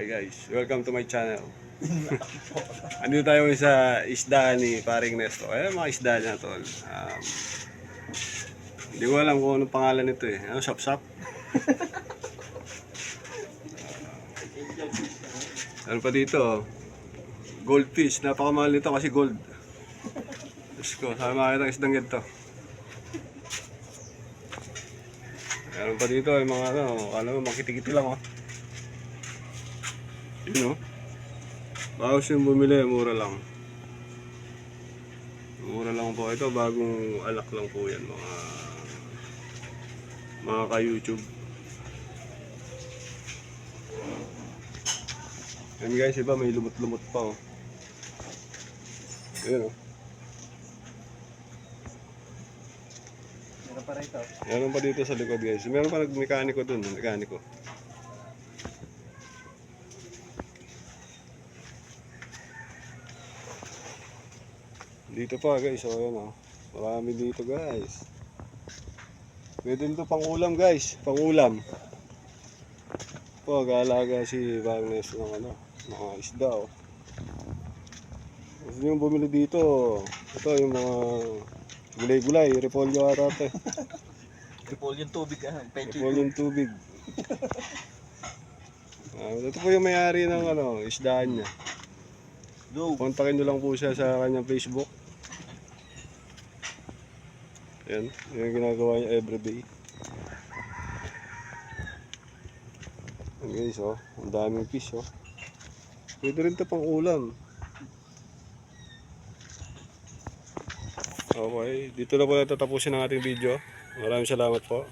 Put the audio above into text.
Hi guys, welcome to my channel. Andito tayo ngayon sa isda ni paring Nesto. Ayan mga isda niya tol. Um, hindi ko alam kung anong pangalan nito eh. Ano, sap-sap? ano pa dito? Goldfish. Napakamahal nito kasi gold. Diyos ko, saan makakita ang isdang ganito? Meron pa dito yung mga ano, ano, makitikiti lang oh. Yun oh. Bawas yung bumili, mura lang. Mura lang po ito, bagong alak lang po yan mga mga ka-YouTube. Yan guys, iba may lumot-lumot pa oh. Yun oh. Meron pa rito. Meron pa dito sa likod guys. Meron pa nag-mekaniko dun, mekaniko. Dito pa guys, oh yan oh. Marami dito guys. Pwede nito pang ulam guys, pang ulam. Po, galaga si Barnes ng ano, mga isda oh. Gusto nyo bumili dito, ito yung mga gulay-gulay, repolyo ata ito eh. Tripol yung tubig ah. Pecho Ipol yung tubig. Ah, ito po yung may-ari ng ano, isdaan niya. Go. Kontakin nyo lang po siya sa kanyang Facebook. Yan, yun yung ginagawa niya everyday. Yan guys, oh. Ang daming fish, oh. Pwede rin ito pang ulam. Okay, dito na po natatapusin ang ating video. Maraming salamat po.